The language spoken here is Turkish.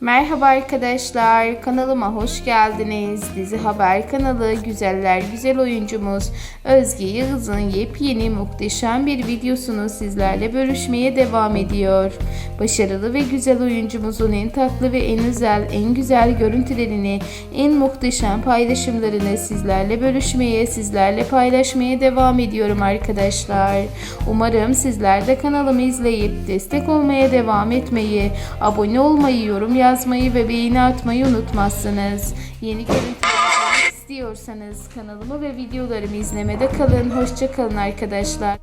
Merhaba arkadaşlar, kanalıma hoş geldiniz. Dizi Haber kanalı güzeller güzel oyuncumuz Özge Yağız'ın yepyeni muhteşem bir videosunu sizlerle bölüşmeye devam ediyor. Başarılı ve güzel oyuncumuzun en tatlı ve en özel, en güzel görüntülerini, en muhteşem paylaşımlarını sizlerle bölüşmeye, sizlerle paylaşmaya devam ediyorum arkadaşlar. Umarım sizler de kanalımı izleyip destek olmaya devam etmeyi, abone olmayı, yorum yazmayı ve beğeni atmayı unutmazsınız. Yeni görüntüler istiyorsanız kanalımı ve videolarımı izlemede kalın. Hoşça kalın arkadaşlar.